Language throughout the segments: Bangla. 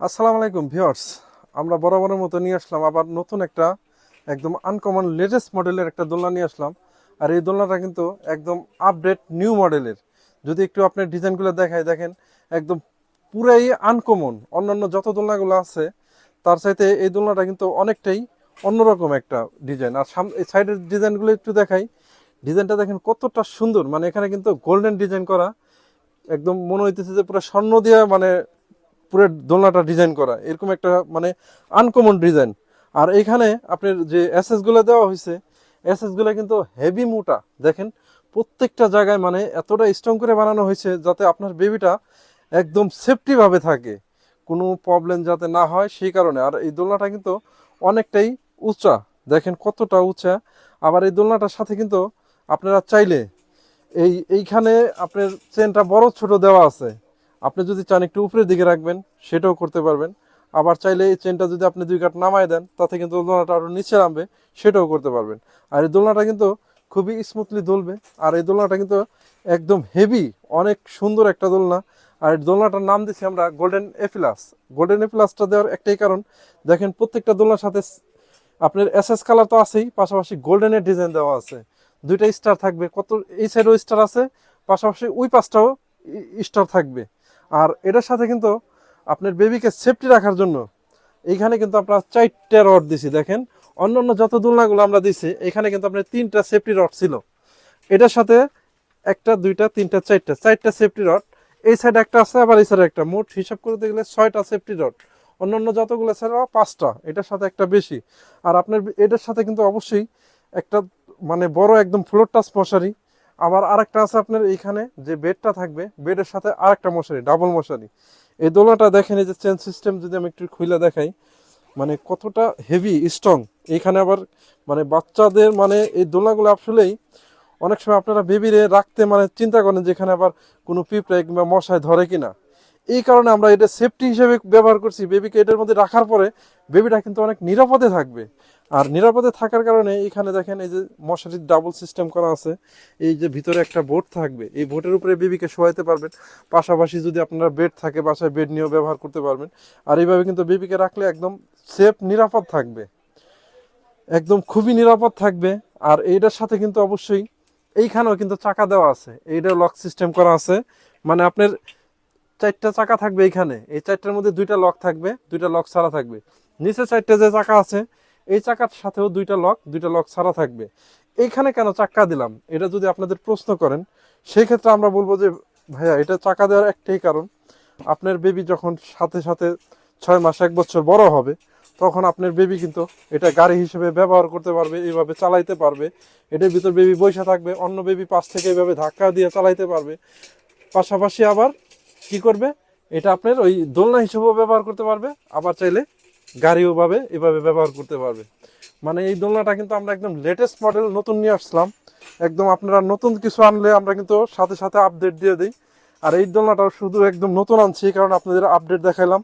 আসসালামু আলাইকুম, ভিউয়ার্স। আমরা বরাবরের মতো নিয়ে আসলাম আবার নতুন একটা একদম আনকমন লেটেস্ট মডেলের একটা দোলনা নিয়ে আসলাম। আর এই দোলনাটা কিন্তু একদম আপডেট নিউ মডেলের যদি একটু আপনার ডিজাইনগুলো দেখায় দেখেন, একদম পুরাই আনকমন অন্যান্য যত দোলনাগুলো আছে, তার চাইতে এই দোলনাটা কিন্তু অনেকটাই অন্যরকম একটা ডিজাইন আর এই সাইডের ডিজাইনগুলো একটু দেখাই। ডিজাইনটা দেখেন কতটা সুন্দর। মানে এখানে কিন্তু গোল্ডেন ডিজাইন করা। একদম মনে হইতেছে যে পুরো স্বর্ণ দিয়ে মানে পুরো দোলনাটা ডিজাইন করা, এরকম একটা মানে আনকমন ডিজাইন আর এখানে আপনার যে এসএসগুলো দেওয়া হয়েছে এসএসগুলো কিন্তু হেভি মোটা, দেখেন। প্রত্যেকটা জায়গায় মানে এতটা স্ট্রং করে বানানো হয়েছে যাতে আপনার বেবিটা একদম সেফটি ভাবে থাকে। কোনো প্রবলেম যাতে না হয় সেই কারণে। আর এই দোলনাটা কিন্তু অনেকটাই উঁচা, দেখেন কতটা উঁচা। আবার এই দোলনাটার সাথে কিন্তু আপনারা চাইলে এই, এইখানে আপনার চেনটা বড়, ছোট দেওয়া আছে। আপনি যদি চান একটু উপরের দিকে রাখবেন, সেটাও করতে পারবেন। আবার চাইলে এই চেনটা যদি আপনি দুই কাঠ নামায় দেন, তাতে কিন্তু দোলনাটা আরও নিচে নামবে, সেটাও করতে পারবেন। আর এই দোলনাটা কিন্তু খুবই স্মুথলি দুলবে, আর এই দোলনাটা কিন্তু একদম হেভি অনেক সুন্দর একটা দোলনা। আর দোলনাটার নাম দিচ্ছি আমরা গোল্ডেন এফিলাস গোল্ডেন এফিলাসটা দেওয়ার একটাই কারণ, দেখেন প্রত্যেকটা দোলনার সাথে আপনার এসএস কালার তো আছেই, পাশাপাশি গোল্ডেনের ডিজাইন দেওয়া আছে। দুইটা স্টার থাকবে, কত, এই সাইডেও স্টার আছে, পাশাপাশি ওই পাশটাও স্টার থাকবে। আর এটার সাথে কিন্তু আপনার বেবিকে সেফটি রাখার জন্য এইখানে কিন্তু আমরা চারটে রড দিছি, দেখেন। অন্য অন্য যত দোলনাগুলো আমরা দিছি, এখানে কিন্তু আপনার তিনটা সেফটি রড ছিল। এটার সাথে একটা, দুইটা, তিনটা, চারটা। চারটা সেফটি রড এই সাইডে একটা আছে, আবার এই সাইডে একটা। মোট হিসাব করতে গেলে ছয়টা সেফটি রড অন্য অন্য যতগুলো ছাড়া পাঁচটা। এটার সাথে একটা বেশি। আর আপনার এটার সাথে কিন্তু অবশ্যই একটা মানে বড় একদম ফ্লোর টাচ মশারি আবার আরেকটা আছে আপনার এইখানে যে বেডটা থাকবে, বেডের সাথে আরেকটা মশারি ডাবল মশারি। এই দোলনাটা দেখেন এই যে চেন সিস্টেম যদি আমি একটু খুলে দেখাই মানে কতটা হেভি স্ট্রং এইখানে আবার মানে বাচ্চাদের মানে এই দোলনাগুলো আসলেই অনেক সময় আপনারা বেবিরে রাখতে মানে চিন্তা করেন যে এখানে আবার কোনো পিঁপড়ে কিংবা মশায় ধরে কিনা। এই কারণে আমরা এটা সেফটি হিসেবে ব্যবহার করছি। বেবিকে এটার মধ্যে রাখার পরে বেবিটা কিন্তু অনেক নিরাপদে থাকবে। আর নিরাপদে থাকার কারণে এখানে দেখেন এই যে মশারির ডাবল সিস্টেম করা আছে, এই যে ভিতরে একটা বোর্ড থাকবে, এই বোর্ডের উপরে বেবিকে শোয়াইতে পারবেন। পাশাপাশি যদি আপনার বেড থাকে, বাসায় বেড নিয়েও ব্যবহার করতে পারবেন। আর এইভাবে কিন্তু বেবিকে রাখলে একদম সেফ নিরাপদ থাকবে। একদম খুবই নিরাপদ থাকবে। আর এইটার সাথে কিন্তু অবশ্যই এইখানেও কিন্তু চাকা দেওয়া আছে। এইটা লক সিস্টেম করা আছে। মানে আপনার চারটা চাকা থাকবে এইখানে। এই চারটার মধ্যে দুইটা লক থাকবে, দুইটা লক ছাড়া থাকবে। নিচে চারটা যে চাকা আছে এই চাকার সাথেও দুইটা লক দুইটা লক ছাড়া থাকবে। এইখানে কেন চাক্কা দিলাম? এটা যদি আপনাদের প্রশ্ন করেন সেই ক্ষেত্রে আমরা বলব যে, ভাইয়া, এটা চাকা দেওয়ার একটাই কারণ। আপনার বেবি যখন সাথে সাথে ছয় মাস, এক বছর বড় হবে, তখন আপনার বেবি কিন্তু এটা গাড়ি হিসেবে ব্যবহার করতে পারবে, এইভাবে চালাইতে পারবে। এটার ভিতর বেবি বসে থাকবে, অন্য বেবি পাশ থেকে এইভাবে ধাক্কা দিয়ে চালাইতে পারবে। পাশাপাশি আবার কি করবে? এটা আপনার ওই দোলনা হিসেবেও ব্যবহার করতে পারবে। আবার চাইলে গাড়িও ভাবে এভাবে ব্যবহার করতে পারবে। মানে এই দোলনাটা কিন্তু আমরা একদম লেটেস্ট মডেল নতুন নিয়ে আসলাম। একদম আপনারা নতুন কিছু আনলে আমরা কিন্তু সাথে সাথে আপডেট দিয়ে দিই। আর এই দোলনাটা শুধু একদম নতুন আনছি, কারণে আপনাদের আপডেট দেখাইলাম।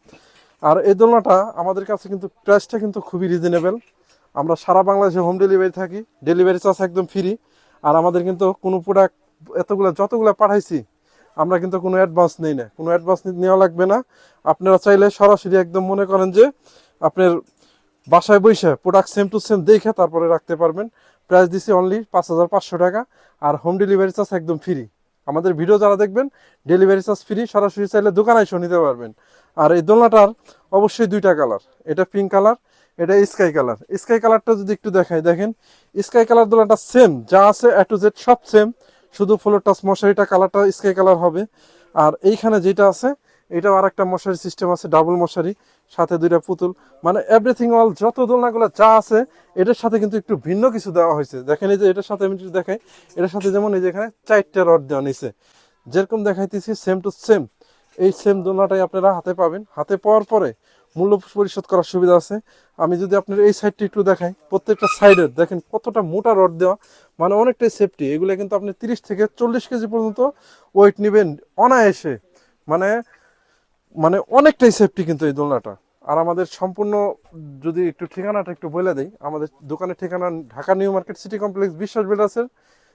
আর এই দোলনাটা আমাদের কাছে কিন্তু প্রাইসটা কিন্তু খুবই রিজনেবল আমরা সারা বাংলাদেশে হোম ডেলিভারি থাকি ডেলিভারি চার্জ একদম ফ্রি আর আমাদের কিন্তু কোনো প্রোডাক্ট এতগুলো যতগুলো পাঠাইছি, আমরা কিন্তু কোনো অ্যাডভান্স নেই না। কোনো অ্যাডভান্স নেওয়া লাগবে না। আপনারা চাইলে সরাসরি একদম মনে করেন যে আপনার বাসায় বসে প্রোডাক্ট সেম টু সেম দেখে তারপরে রাখতে পারবেন। প্রাইস দিছি অনলি পাঁচ হাজার পাঁচশো টাকা আর হোম ডেলিভারি চার্জ একদম ফ্রি আমাদের ভিডিও যারা দেখবেন ডেলিভারি চার্জ ফ্রি সরাসরি চাইলে দোকানে এসে নিতে পারবেন। আর এই দোলনাটার অবশ্যই দুইটা কালার এটা পিঙ্ক কালার এটা স্কাই কালার স্কাই কালারটা যদি একটু দেখাই, দেখেন স্কাই কালার দোলনাটা সেম যা আছে এ টু জেড সব সেম শুধু ফ্লোর টাচ মশারিটা কালারটা স্কাই কালার হবে। আর এইখানে যেটা আছে এটাও আর একটা মশারি সিস্টেম আছে ডাবল মশারি, সাথে দুইটা পুতুল। মানে এভরিথিং অল যত দোলনাগুলো যা আছে, এটার সাথে কিন্তু একটু ভিন্ন কিছু দেওয়া হয়েছে। দেখেন এই যে এটার সাথে আমি যদি দেখাই, এটার সাথে যেমন এই যে এখানে চারটা রড দেওয়া নিছে। যেরকম দেখাইতেছি সেম টু সেম এই সেম দোলনাটাই আপনারা হাতে পাবেন। হাতে পাওয়ার পরে মূল্য পরিশোধ করার সুবিধা আছে। আমি যদি আপনার এই সাইডটি একটু দেখাই, প্রত্যেকটা সাইডের দেখেন কতটা মোটা রড দেওয়া। মানে অনেকটাই সেফটি এগুলো কিন্তু আপনি তিরিশ থেকে চল্লিশ কেজি পর্যন্ত ওয়েট নেবেন অনায়াসে। মানে মানে অনেকটাই সেফটি কিন্তু এই দোলনাটা। আর আমাদের সম্পূর্ণ যদি একটু ঠিকানাটা একটু বলে দিই, আমাদের দোকানের ঠিকানা Dhaka new market city complex Biswas বিল্ডার্সের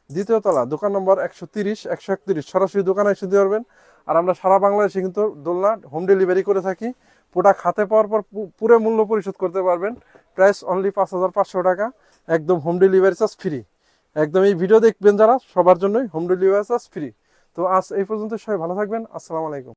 দ্বিতীয় তলা, দোকান নম্বর একশো তিরিশ, একশো একত্রিশ। সরাসরি দোকানে এসে দিতে পারবেন আর আমরা সারা বাংলাদেশে কিন্তু দোলনা হোম ডেলিভারি করে থাকি। প্রোডাক্ট হাতে পাওয়ার পর পুরো মূল্য পরিশোধ করতে পারবেন। প্রাইস অনলি পাঁচ হাজার পাঁচশো টাকা, একদম হোম ডেলিভারি চার্জ ফ্রি একদম এই ভিডিও দেখবেন যারা, সবার জন্যই হোম ডেলিভারি চার্জ ফ্রি তো আজ এই পর্যন্ত সবাই ভালো থাকবেন। আসসালামু আলাইকুম।